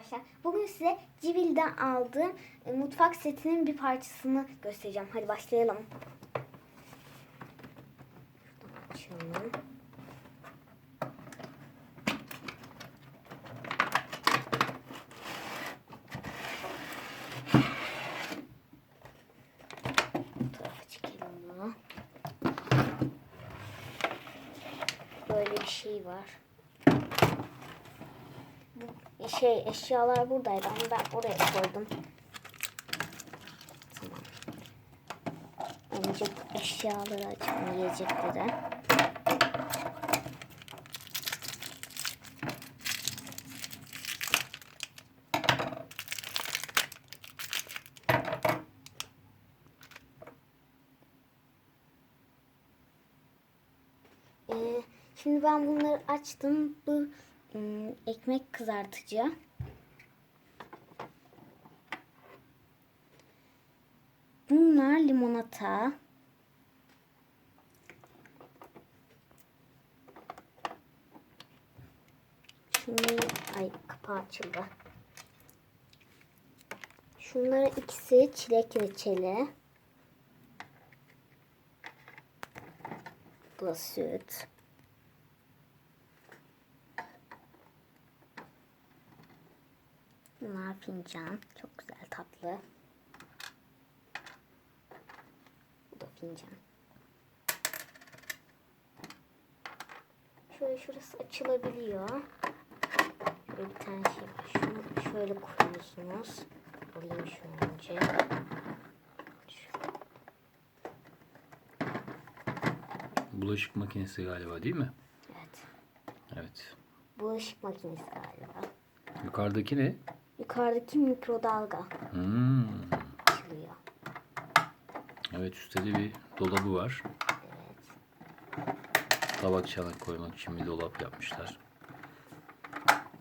arkadaşlar. Bugün size Civil'den aldığım e, mutfak setinin bir parçasını göstereceğim. Hadi başlayalım. Açalım. Böyle bir şey var. Şey eşyalar buradaydı ama ben oraya koydum. Tamam. Önce eşyaları açalım yiyecekleri. Ee, şimdi ben bunları açtım. Bu ekmek kızartıcı. Bunlar limonata. Şimdi ay kapağı açıldı. Şunları ikisi çilek reçeli. Bu süt. Bunlar fincan. Çok güzel tatlı. Bu da fincan. Şöyle şurası açılabiliyor. Şöyle bir tane şey var. Şunu şöyle koyuyorsunuz. Alayım şu önce. Bulaşık makinesi galiba değil mi? Evet. Evet. Bulaşık makinesi galiba. Yukarıdaki ne? Yukarıdaki mikrodalga Hmm. açılıyor. Evet üstte de bir dolabı var. Evet. Tabak çanak koymak için bir dolap yapmışlar.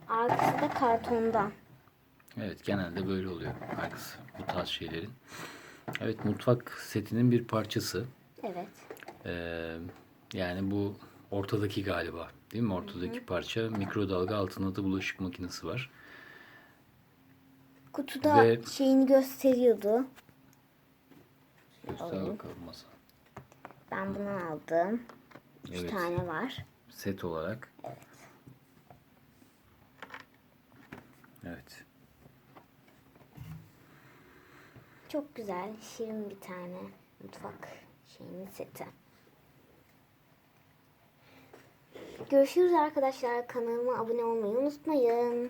Arkası da kartondan. Evet genelde böyle oluyor arkası bu tarz şeylerin. Evet mutfak setinin bir parçası. Evet. Ee, yani bu ortadaki galiba değil mi? Ortadaki parça mikrodalga altında da bulaşık makinesi var. Kutuda Ve- şeyini gösteriyordu. Göster Alayım. bakalım masa. Ben bunu aldım. Üç Evet. tane var. Set olarak. Evet. Evet. Çok güzel, şirin bir tane mutfak şeyinin seti. Görüşürüz arkadaşlar. Kanalıma abone olmayı unutmayın.